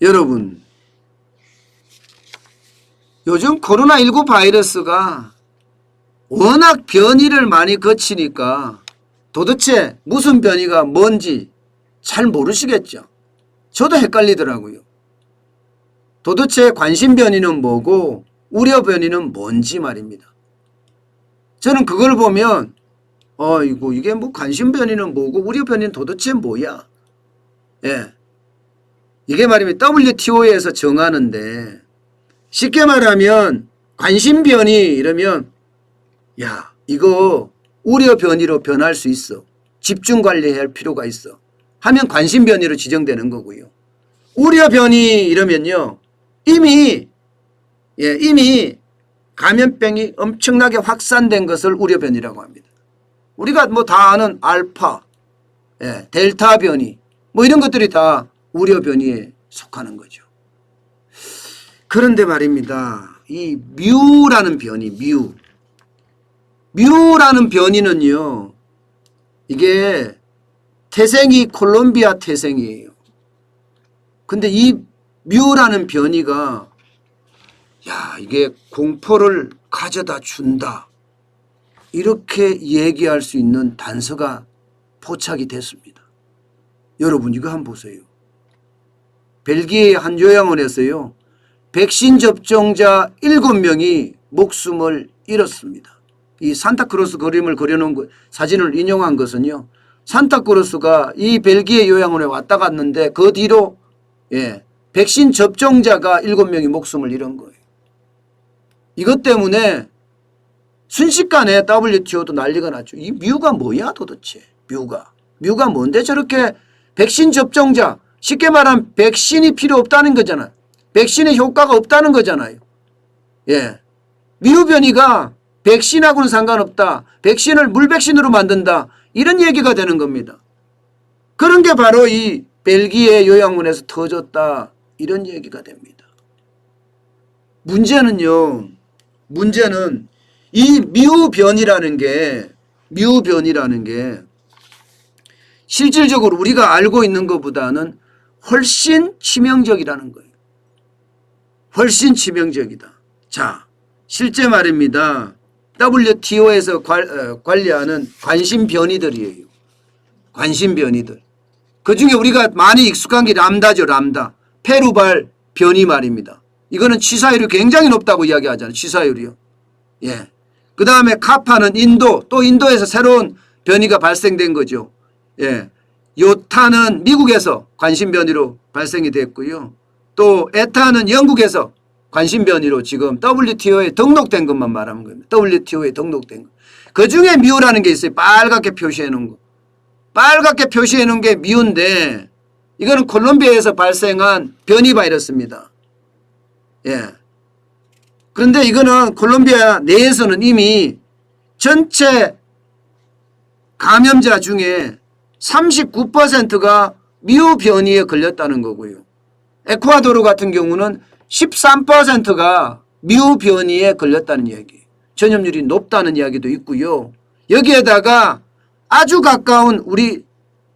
여러분, 요즘 코로나19 바이러스가 워낙 변이를 많이 거치니까 도대체 무슨 변이가 뭔지 잘 모르시겠죠. 저도 헷갈리더라고요. 도대체 관심 변이는 뭐고 우려 변이는 뭔지 말입니다. 저는 그걸 보면 어이고 이게 뭐 관심 변이는 뭐고 우려 변이는 도대체 뭐야? 예. 이게 말이면 WTO에서 정하는데 쉽게 말하면 관심 변이 이러면 야 이거 우려 변이로 변할 수 있어. 집중 관리할 필요가 있어. 하면 관심 변이로 지정되는 거고요. 우려 변이 이러면요. 이미 예, 이미 감염병이 엄청나게 확산된 것을 우려 변이라고 합니다. 우리가 뭐 다 아는 알파, 예, 델타 변이 뭐 이런 것들이 다 우려 변이에 속하는 거죠. 그런데 말입니다. 이 뮤라는 변이, 뮤. 뮤라는 변이는요. 이게 태생이 콜롬비아 태생이에요. 근데 이 뮤라는 변이가 야, 이게 공포를 가져다 준다. 이렇게 얘기할 수 있는 단서가 포착이 됐습니다. 여러분 이거 한번 보세요. 벨기에의 한 요양원에서요. 백신 접종자 7명이 목숨을 잃었습니다. 이 산타크로스 그림을 그려놓은 거- 사진을 인용한 것은요. 산타크로스가 이 벨기에 요양원에 왔다 갔는데 그 뒤로 예, 백신 접종자가 7명이 목숨을 잃은 거예요. 이것 때문에 순식간에 WTO도 난리가 났죠. 이 뮤가 뭐야 도대체? 뮤가. 뮤가 뭔데 저렇게 백신 접종자 쉽게 말하면 백신이 필요 없다는 거잖아요. 백신의 효과가 없다는 거잖아요. 예. 뮤 변이가 백신하고는 상관없다. 백신을 물백신으로 만든다. 이런 얘기가 되는 겁니다. 그런 게 바로 이 벨기에 요양원에서 터졌다. 이런 얘기가 됩니다. 문제는요. 문제는 이 뮤변이라는 게 뮤변이라는 게 실질적으로 우리가 알고 있는 것보다는 훨씬 치명적이라는 거예요. 훨씬 치명적이다. 자, 실제 말입니다. WTO에서 어, 관리하는 관심 변이들이에요. 관심 변이들. 그 중에 우리가 많이 익숙한 게 람다죠, 람다. 페루발 변이 말입니다. 이거는 치사율이 굉장히 높다고 이야기하잖아요. 치사율이요. 예. 그 다음에 카파는 인도, 또 인도에서 새로운 변이가 발생된 거죠. 예. 요타는 미국에서 관심 변이로 발생이 됐고요. 또 에타는 영국에서 관심 변이로 지금 WTO에 등록된 것만 말하는 겁니다. WTO에 등록된 거. 그 중에 미우라는 게 있어요. 빨갛게 표시해 놓은 거. 빨갛게 표시해 놓은 게 미우인데 이거는 콜롬비아에서 발생한 변이 바이러스입니다. 예. 그런데 이거는 콜롬비아 내에서는 이미 전체 감염자 중에 39%가 미우 변이에 걸렸다는 거고요. 에쿠아도르 같은 경우는 13%가 미우 변이에 걸렸다는 이야기. 전염률이 높다는 이야기도 있고요. 여기에다가 아주 가까운 우리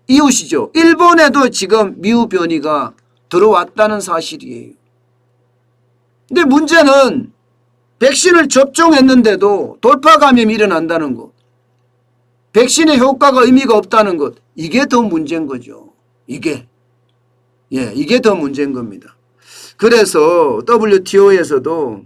이웃이죠. 일본에도 지금 미우 변이가 들어왔다는 사실이에요. 근데 문제는 백신을 접종했는데도 돌파 감염이 일어난다는 것. 백신의 효과가 의미가 없다는 것. 이게 더 문제인 거죠. 이게. 예, 이게 더 문제인 겁니다. 그래서 WTO에서도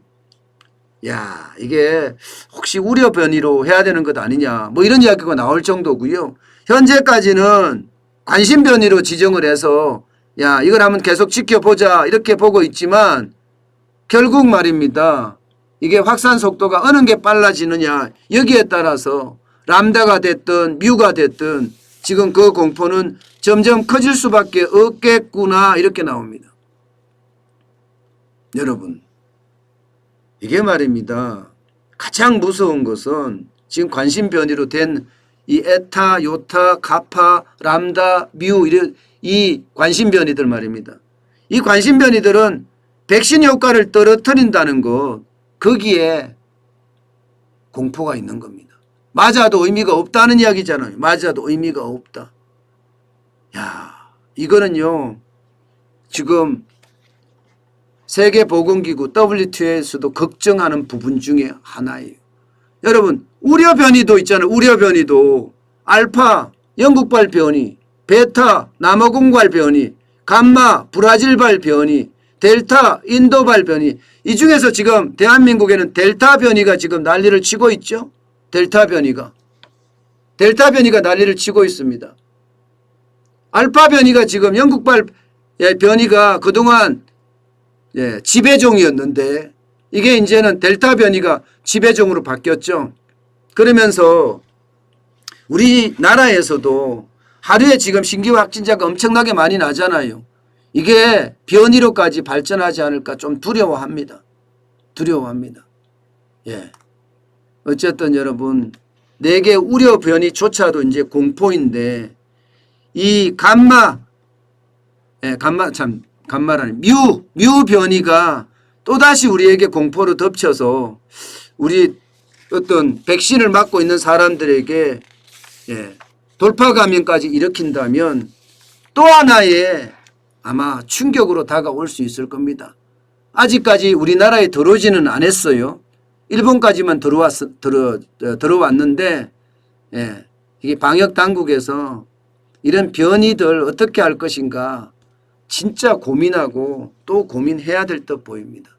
야, 이게 혹시 우려 변이로 해야 되는 것 아니냐. 뭐 이런 이야기가 나올 정도고요. 현재까지는 관심 변이로 지정을 해서 야, 이걸 한번 계속 지켜보자. 이렇게 보고 있지만 결국 말입니다. 이게 확산 속도가 어느 게 빨라지느냐. 여기에 따라서 람다가 됐든 뮤가 됐든 지금 그 공포는 점점 커질 수밖에 없겠구나. 이렇게 나옵니다. 여러분, 이게 말입니다. 가장 무서운 것은 지금 관심 변이로 된 이 에타, 요타, 가파, 람다, 뮤 이런 이 관심 변이들 말입니다. 이 관심 변이들은 백신 효과를 떨어뜨린다는 것 거기에 공포가 있는 겁니다. 맞아도 의미가 없다는 이야기잖아요. 맞아도 의미가 없다. 야, 이거는요. 지금 세계보건기구 WTO에서도 걱정하는 부분 중에 하나예요. 여러분 우려 변이도 있잖아요. 우려 변이도 알파 영국발 변이, 베타 남아공발 변이, 감마 브라질발 변이, 델타 인도발 변이 이 중에서 지금 대한민국에는 델타 변이가 지금 난리를 치고 있죠. 델타 변이가 델타 변이가 난리를 치고 있습니다. 알파 변이가 지금 영국발 예, 변이가 그동안 예, 지배종이었는데 이게 이제는 델타 변이가 지배종으로 바뀌었죠. 그러면서 우리나라에서도 하루에 지금 신규 확진자가 엄청나게 많이 나잖아요. 이게 변이로까지 발전하지 않을까 좀 두려워합니다. 두려워합니다. 예. 어쨌든 여러분 내게 우려 변이조차도 이제 공포인데 이 감마 예, 감마 참 감마라니 뮤, 뮤 변이가 또다시 우리에게 공포로 덮쳐서 우리 어떤 백신을 맞고 있는 사람들에게 예, 돌파 감염까지 일으킨다면 또 하나의 아마 충격으로 다가올 수 있을 겁니다. 아직까지 우리나라에 들어오지는 않았어요. 일본까지만 들어왔, 들어, 어, 들어왔는데, 예, 이게 방역 당국에서 이런 변이들 어떻게 할 것인가 진짜 고민하고 또 고민해야 될 듯 보입니다.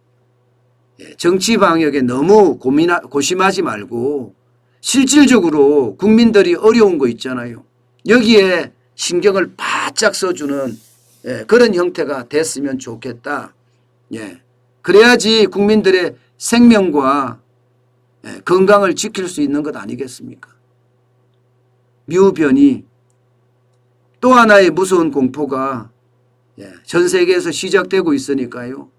예, 정치 방역에 너무 고민 고심하지 말고 실질적으로 국민들이 어려운 거 있잖아요. 여기에 신경을 바짝 써주는 예, 그런 형태가 됐으면 좋겠다. 예, 그래야지 국민들의 생명과 예, 건강을 지킬 수 있는 것 아니겠습니까? 뮤변이 또 하나의 무서운 공포가 예, 전 세계에서 시작되고 있으니까요.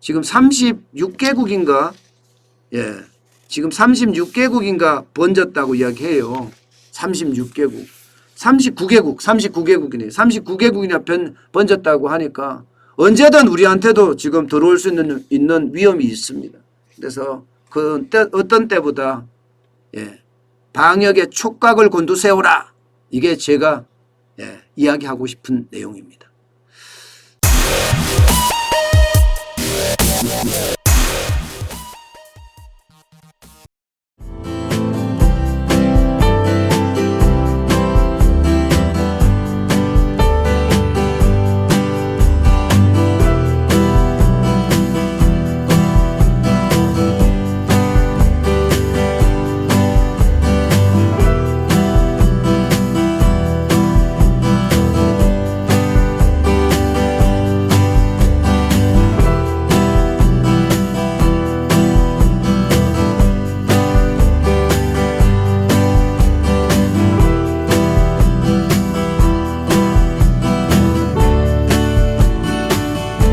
지금 36개국인가 예, 지금 36개국인가 번졌다고 이야기해요. 36개국. 39개국, 39개국이네요. 39개국이나 변, 번졌다고 하니까 언제든 우리한테도 지금 들어올 수 있는, 있는 위험이 있습니다. 그래서 그 때, 어떤 때보다 예, 방역에 촉각을 곤두세우라. 이게 제가 예, 이야기하고 싶은 내용입니다.